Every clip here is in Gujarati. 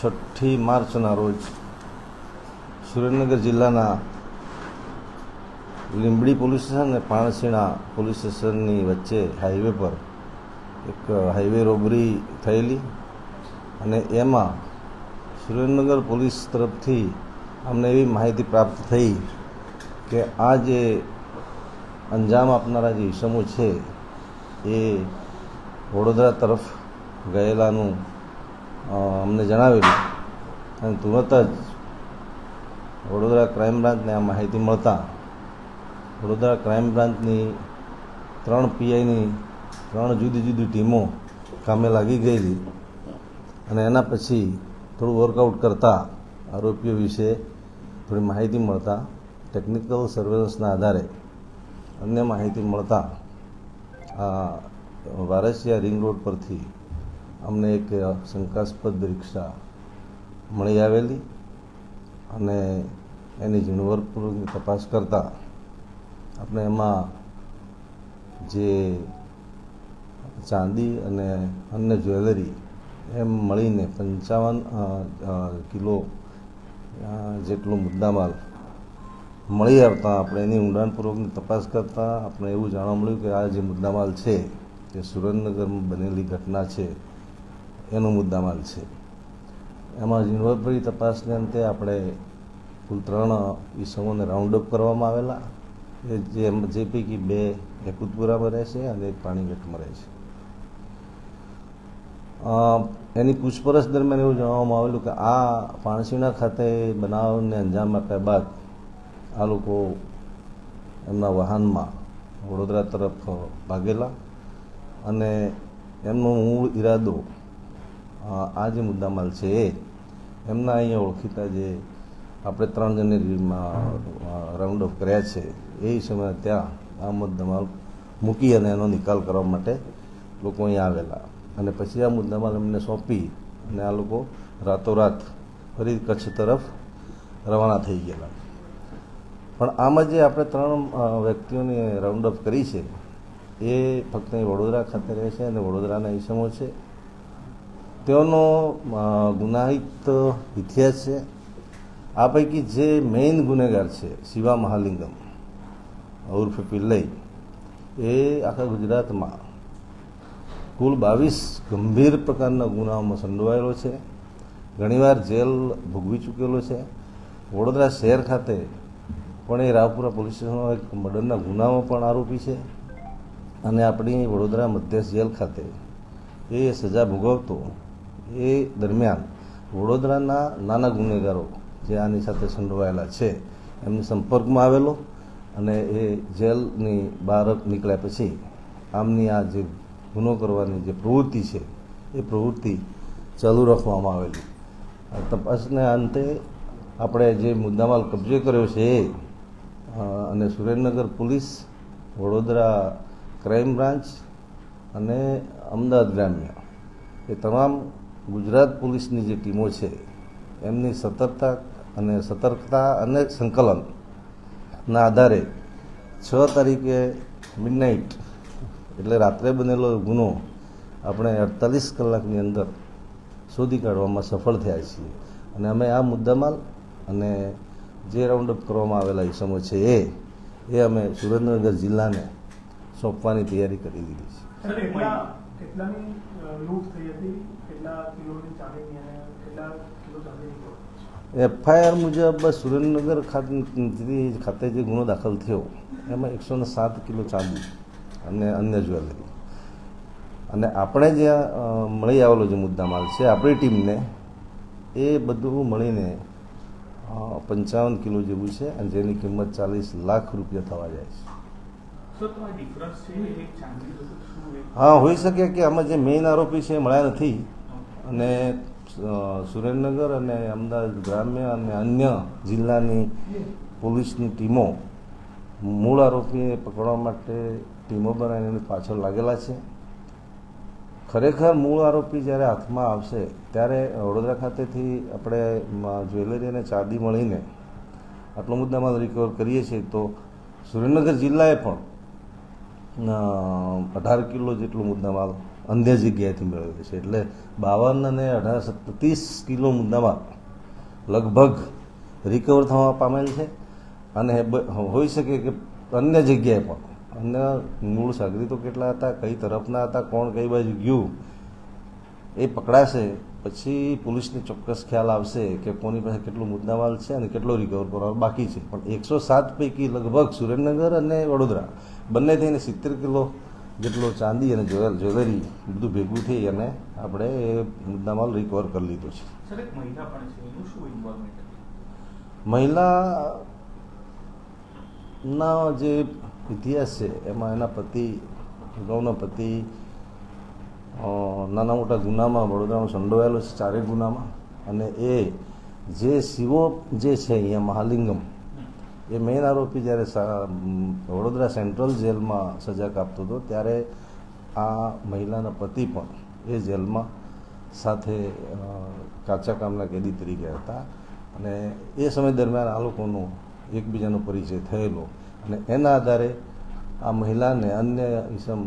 છઠ્ઠી માર્ચના રોજ સુરેન્દ્રનગર જિલ્લાના લીંબડી પોલીસ સ્ટેશન અને પાણસીણા પોલીસ સ્ટેશનની વચ્ચે હાઈવે પર એક હાઈવે રોબરી થયેલી અને એમાં સુરેન્દ્રનગર પોલીસ તરફથી અમને એવી માહિતી પ્રાપ્ત થઈ કે આ જે અંજામ આપનારા જે ઈસમો છે એ વડોદરા તરફ ગયેલાનું અમને જણાવેલું. અને તુરંત જ વડોદરા ક્રાઇમ બ્રાન્ચને આ માહિતી મળતા વડોદરા ક્રાઇમ બ્રાન્ચની ત્રણ પીઆઈની ત્રણ જુદી જુદી ટીમો કામે લાગી ગયેલી. અને એના પછી થોડું વર્કઆઉટ કરતાં આરોપીઓ વિશે થોડી માહિતી મળતા ટેકનિકલ સર્વેલન્સના આધારે અન્ય માહિતી મળતા આ વારસિયા રિંગ રોડ પરથી અમને એક શંકાસ્પદ રિક્ષા મળી આવેલી અને એની ઝીણવટપૂર્વકની તપાસ કરતાં આપણે એમાં જે ચાંદી અને અન્ય જ્વેલરી એમ મળીને પંચાવન કિલો જેટલું મુદ્દામાલ મળી આવતા આપણે એની ઊંડાણપૂર્વકની તપાસ કરતાં આપણે એવું જાણવા મળ્યું કે આ જે મુદ્દામાલ છે તે સુરેન્દ્રનગરમાં બનેલી ઘટના છે એનો મુદ્દામાલ છે. એમાં ઝીણવટભરી તપાસને અંતે આપણે કુલ ત્રણ ઈસમોને રાઉન્ડ અપ કરવામાં આવેલા. એ જે જે પૈકી બે એકુતપુરામાં રહે છે અને એક પાણીગઢમાં રહે છે એની પૂછપરછ દરમિયાન એવું જણાવવામાં આવેલું કે આ પાણસીણા ખાતે બનાવને અંજામ આપ્યા બાદ આ લોકો એમના વાહનમાં વડોદરા તરફ ભાગેલા. અને એમનો મૂળ ઈરાદો આ જે મુદ્દામાલ છે, એમના અહીંયા ઓળખીતા જે આપણે ત્રણ જણને રાઉન્ડ ઓફ કર્યા છે, એ સમયે ત્યાં આ મુદ્દામાલ મૂકી અને એનો નિકાલ કરવા માટે લોકો અહીંયા આવેલા. અને પછી આ મુદ્દામાલ એમને સોંપી અને આ લોકો રાતોરાત ફરી કચ્છ તરફ રવાના થઈ ગયેલા. પણ આમાં જે આપણે ત્રણ વ્યક્તિઓને રાઉન્ડ અપ કરી છે, એ ફક્ત અહીં વડોદરા ખાતે રહે છે અને વડોદરાના ઈસમો છે. તેઓનો ગુનાહિત ઇતિહાસ છે. આ પૈકી જે મેઇન ગુનેગાર છે, શિવા મહાલિંગમ, ઉર્ફે પિલ્લઈ, એ આખા ગુજરાતમાં કુલ બાવીસ ગંભીર પ્રકારના ગુનાઓમાં સંડોવાયેલો છે. ઘણીવાર જેલ ભોગવી ચૂકેલો છે. વડોદરા શહેર ખાતે પણ એ રાવપુરા પોલીસ સ્ટેશનનો એક મર્ડરના ગુનામાં પણ આરોપી છે. અને આપણી વડોદરા મધ્યસ્થ જેલ ખાતે એ સજા ભોગવતો એ દરમિયાન વડોદરાના નાના ગુનેગારો જે આની સાથે સંડોવાયેલા છે, એમની સંપર્કમાં આવેલો અને એ જેલની બહાર નીકળ્યા પછી આમની આ જે ગુનો કરવાની જે પ્રવૃત્તિ છે, એ પ્રવૃત્તિ ચાલુ રાખવામાં આવેલી. તપાસને અંતે આપણે જે મુદ્દામાલ કબજે કર્યો છે એ અને Surendranagar police, Vadodara crime branch અને અમદાવાદ ગ્રામ્ય, એ તમામ ગુજરાત પોલીસની જે ટીમો છે, એમની સતર્કતા અને સતર્કતા અને સંકલનના આધારે છ તારીખે મિડનાઇટ એટલે રાત્રે બનેલો ગુનો આપણે અડતાલીસ કલાકની અંદર શોધી કાઢવામાં સફળ થયા છીએ. અને અમે આ મુદ્દામાલ અને જે રાઉન્ડ અપ કરવામાં આવેલા ઇસમો છે એ એ અમે સુરેન્દ્રનગર જિલ્લાને સોંપવાની તૈયારી કરી દીધી છે. એફઆઈઆર મુજબ સુરેન્દ્રનગર ખાતે ખાતે જે ગુનો દાખલ થયો એમાં એકસો ને સાત કિલો ચાંદી અને અન્ય જ્વેલરી. અને આપણે જે મળી આવેલો જે મુદ્દામાલ છે આપણી ટીમને એ બધું મળીને પંચાવન કિલો જેવું છે અને જેની કિંમત ચાલીસ લાખ રૂપિયા થવા જાય છે. હા હોઈ શકે કે આમાં જે મેઇન આરોપી છે એ મળ્યા નથી. અને સુરેન્દ્રનગર અને અમદાવાદ ગ્રામ્ય અને અન્ય જિલ્લાની પોલીસની ટીમો મૂળ આરોપીને પકડવા માટે ટીમો બનાવીને પાછળ લાગેલા છે. ખરેખર મૂળ આરોપી જ્યારે હાથમાં આવશે, ત્યારે વડોદરા ખાતેથી આપણે જ્વેલરી અને ચાંદી મળીને આટલો મુદ્દામાં રિકવર કરીએ છીએ, તો સુરેન્દ્રનગર જિલ્લાએ પણ અઢાર કિલો જેટલો મુદ્દામાલ અન્ય જગ્યાએથી મેળવ્યો છે. એટલે બાવન અને અઢાર સત્તર, ત્રીસ કિલો મુદ્દામાં લગભગ રિકવર થવા પામેલ છે. અને હોઈ શકે કે અન્ય જગ્યાએ પણ. અન્ય મૂળ સાગરીતો કેટલા હતા, કઈ તરફના હતા, કોણ કઈ બાજુ ગયું, એ પકડાશે. પછી પોલીસને ચોક્કસ ખ્યાલ આવશે કે કોની પાસે કેટલો મુદ્દામાલ છે અને કેટલો રિકવર કરવાનો બાકી છે. પણ એકસો સાત પૈકી લગભગ સુરેન્દ્રનગર અને વડોદરા બંને થઈને સિત્તેર કિલો જેટલો ચાંદી અને જ્વેલ જ્વેલરી બધું ભેગું થઈ અને આપણે એ મુદ્દામાલ રિકવર કરી લીધો છે. મહિલા ના જે ઇતિહાસ છે એમાં એના પતિ અગાઉના પતિ નાના મોટા ગુનામાં વડોદરામાં સંડોવાયેલો છે ચારેક ગુનામાં. અને એ જે શિવો જે છે અહીંયા મહાલિંગમ એ મેઇન આરોપી જ્યારે વડોદરા સેન્ટ્રલ જેલમાં સજા કાપતો હતો, ત્યારે આ મહિલાના પતિ પણ એ જેલમાં સાથે કાચા કામના કેદી તરીકે હતા. અને એ સમય દરમિયાન આ લોકોનો એકબીજાનો પરિચય થયેલો. અને એના આધારે આ મહિલાને અન્ય ઇસમ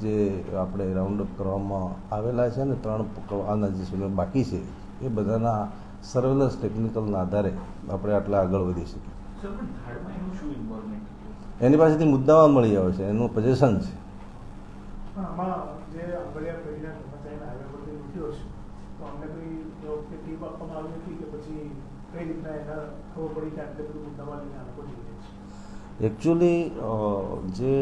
જે આપણે રાઉન્ડ અપ કરવામાં આવેલા છે ને ત્રણ આના જે બાકી છે, એ બધાના સર્વેલન્સ ટેકનિકલના આધારે આપણે આટલા આગળ વધી શકીએ. એનું પાસેથી મુદ્દામાં મળી આવે છે એનું પજેશન છે. એકચ્યુઅલી જે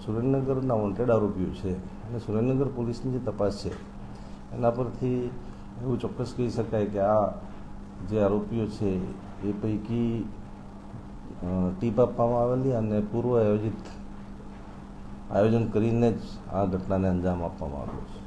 સુરેન્દ્રનગરના વોન્ટેડ આરોપીઓ છે અને સુરેન્દ્રનગર પોલીસની જે તપાસ છે એના પરથી એવું ચોક્કસ કહી શકાય કે આ જે આરોપીઓ છે એ પૈકી ટીપ આપવામાં આવેલી અને પૂર્વ આયોજિત આયોજન કરીને જ આ ઘટનાને અંજામ આપવામાં આવ્યો છે.